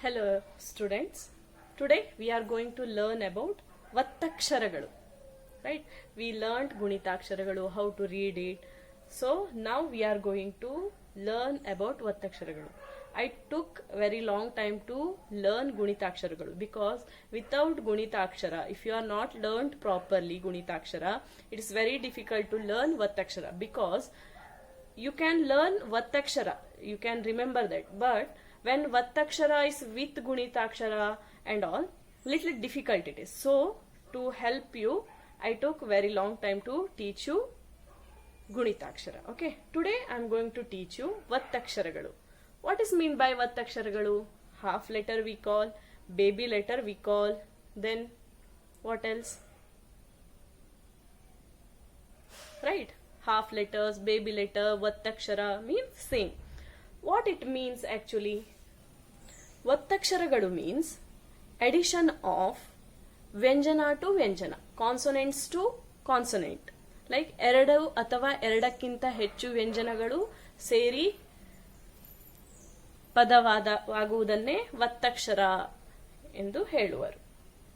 Hello students. Today we are going to learn about Vattaksharagalu. Right? We learned Gunitaksharagalu, how to read it. So now we are going to learn about Vattaksharagalu. I took very long time to learn Gunitaksharagalu because without Gunitakshara, if you are not learned properly Gunitakshara, it is very difficult to learn Vattakshara because you can learn Vattakshara, you can remember that. But when Vattakshara is with Gunitakshara and all, little difficult it is. So to help you, I took very long time to teach you Gunitakshara. Okay, today I am going to teach you Vattaksharagalu. What is mean by Vattaksharagalu? Half letter we call, baby letter we call, then what else? right half letters baby letter vattakshara means same what it means actually vattaksharaಗಳು means addition of ವ್ಯಂಜನ to ವ್ಯಂಜನ consonants to consonant like ಎರಡು ಅಥವಾ ಎರಡಕ್ಕಿಂತ ಹೆಚ್ಚು ವ್ಯಂಜನಗಳು ಸೇರಿ ಪದವಾದವಾಗುವುದನ್ನೇ ಒತ್ತಕ್ಷರ ಎಂದು ಹೇಳುವರು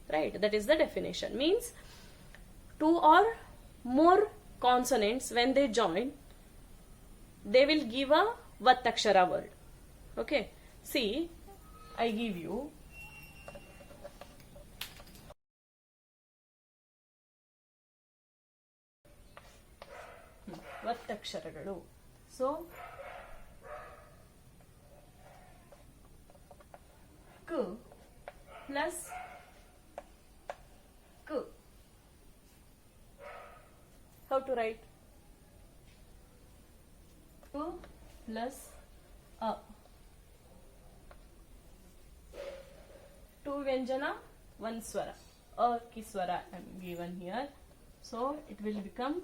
right that is the definition means two or more consonants when they join they will give a vattakshara word okay see i give you ಒತ್ತಕ್ಷರಗಳು ಸೊ ಕು ಪ್ಲಸ್ ಕು how to write 2 plus a two vyanjana one swara अ की स्वरा एम गी here so it will become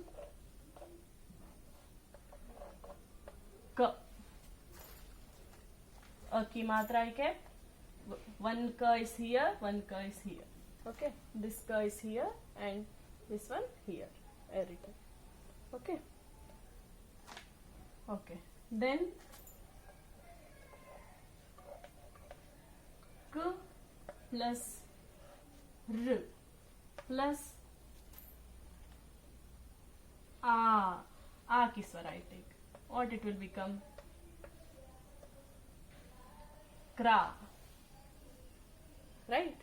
क अ की मात्रा एक है. वन क इज़ हियर वन क इज़ हियर ओके दिस क is here and this one here एरिटर okay okay okay. then k plus r plus a. A ki I take. What it will become? Kra. Right?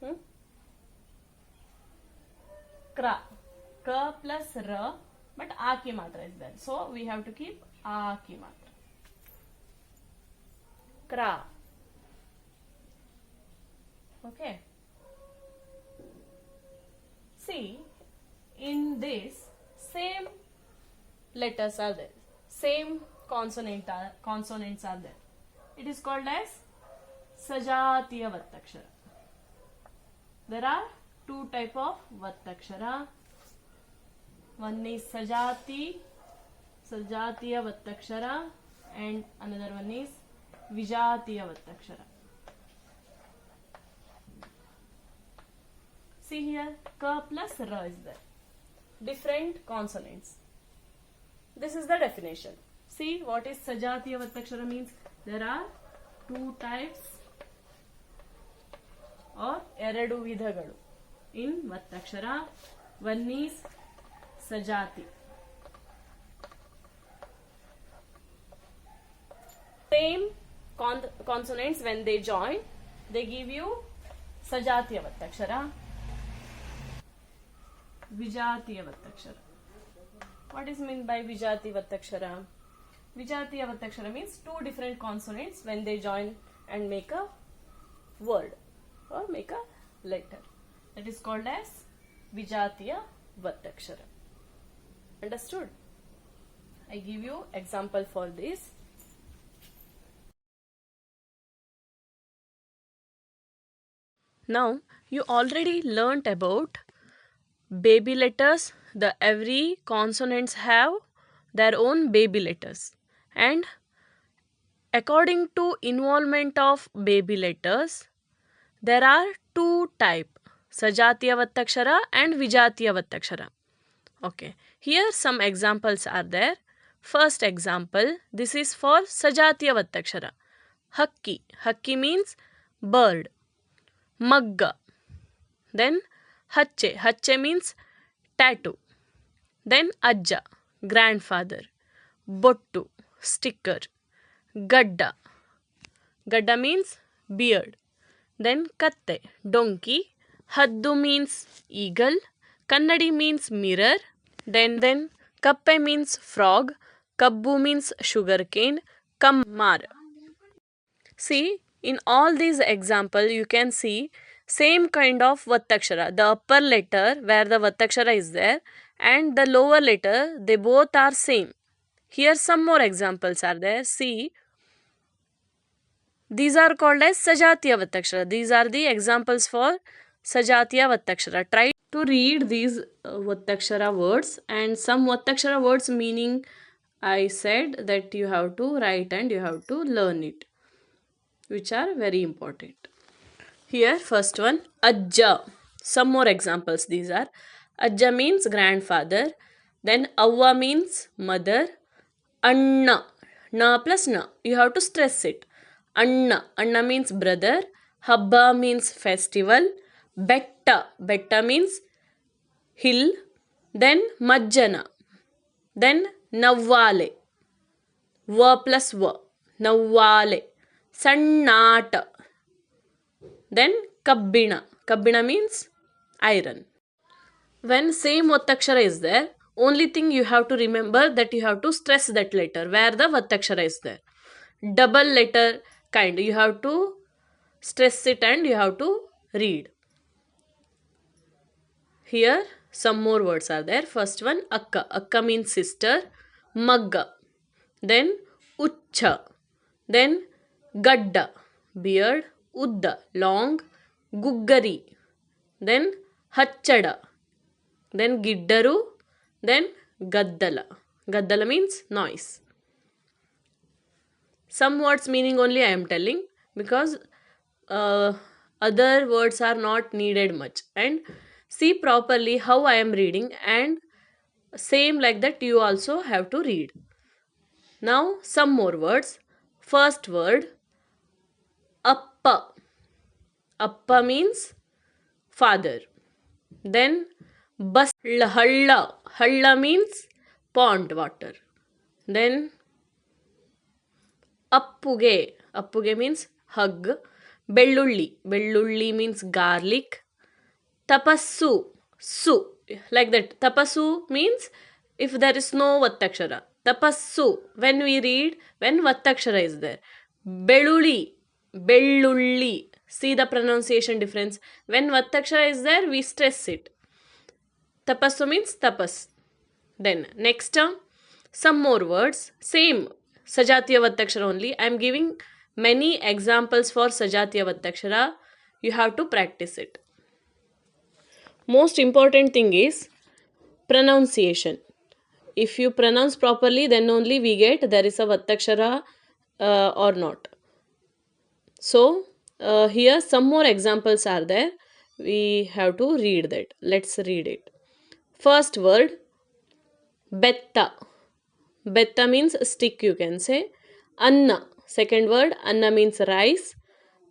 Hmm? Kra. K plus r but आ की मात्रा is there so we have to keep आ की मात्रा क्रा okay see in this same letters are there same consonant are, consonants are there it is called as sajatiya vattakshara there are two type of vattakshara one is sajati sajatiya vattakshara and another one is vijatiya vattakshara see here ka plus ra is there different consonants this is the definition see what is sajatiya vattakshara means there are two types or ಎರಡು ವಿಧಗಳು in Vattakshara. One is sajati. Same consonants when they join they give you sajatiya vattakshara vijatiya vattakshara what is mean by vijati vattakshara vijatiya vattakshara means two different consonants when they join and make a word or make a letter that is called as vijatiya vattaksharam Understood? I give you example for this. Now you already learnt about baby letters. The every consonants have their own baby letters and according to involvement of baby letters there are two type Sajatiya Vattakshara and Vijatiya Vattakshara. Okay, here some examples are there. First example, this is for Sajatiya Vattakshara. Hakki. Hakki means bird. Magga. Then Hache. Hache means tattoo. Then Ajja. Grandfather. Bottu. Sticker. Gadda. Gadda means beard. Then Katte. Donkey. Haddu means eagle. Kannadi means mirror. Then then Kappe means frog. Kabbu means sugarcane. Kammar. See, in all these example, you can see same kind of Vattakshara. The upper letter where the Vattakshara is there and the lower letter, they both are same. Here some more examples are there. See, these are called as Sajatiya Vattakshara. These are the examples for Sajatiya Vattakshara. Try to read these uh, Vattakshara words and some Vattakshara words meaning I said that you have to write and you have to learn it which are very important. Here first one Ajja. Some more examples these are. Ajja means grandfather. Then Avva means mother. Anna. Na plus na. You have to stress it. Anna. Anna means brother. Habba means festival betta betta means hill then majjana then navale. v plus v navale. sannata then kabbina kabbina means iron. When same vattakshara is there only thing you have to remember that you have to stress that letter. Where the vattakshara is there? Double letter kind. You have to stress it and you have to read. Here some more words are there. First one akka. Akka means sister. Magga. Then uchcha. Then gadda. Beard. Udda. Long. Guggari. Then hachada. Then giddaru. Then gaddala. Gaddala means noise. Some words meaning only I am telling because uh, other words are not needed much and see properly how I am reading and same like that you also have to read. Now some more words. First word Appa. Appa means father. Then bas halla. Halla means pond water. Then appuge. Appuge means hug. Bellulli. Bellulli means garlic. Tapassu. Su. Like that. Tapassu means if there is no Vattakshara. Tapassu. When we read, when Vattakshara is there. Beluli Bellulli. See the pronunciation difference. When Vattakshara is there, we stress it. Tapassu means tapas. Then next term, some more words. Same Sajatiya Vattakshara only. I am giving many examples for Sajatiya Vattakshara. You have to practice it. Most important thing is pronunciation. If you pronounce properly, then only we get there is a Vattakshara uh, or not. So uh, here some more examples are there. We have to read that. Let's read it. First word betta. Betta means stick you can say. Anna. Second word Anna means rice.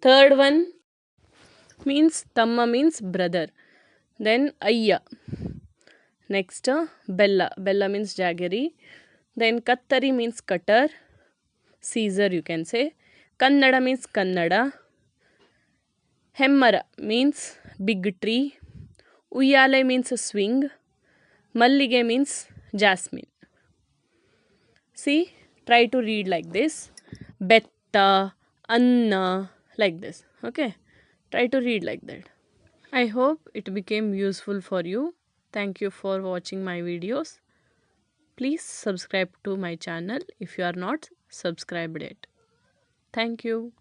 Third one means Tamma means brother. Then Ayya. Next Bella. Bella means jaggery. Then Kattari means cutter. Caesar you can say. Kannada means Kannada. Hemmara means big tree. Uyale means swing. Mallige means jasmine. See, try to read like this. Betta, Anna, like this. Okay, try to read like that. I hope it became useful for you. Thank you for watching my videos. Please subscribe to my channel if you are not subscribed yet. Thank you.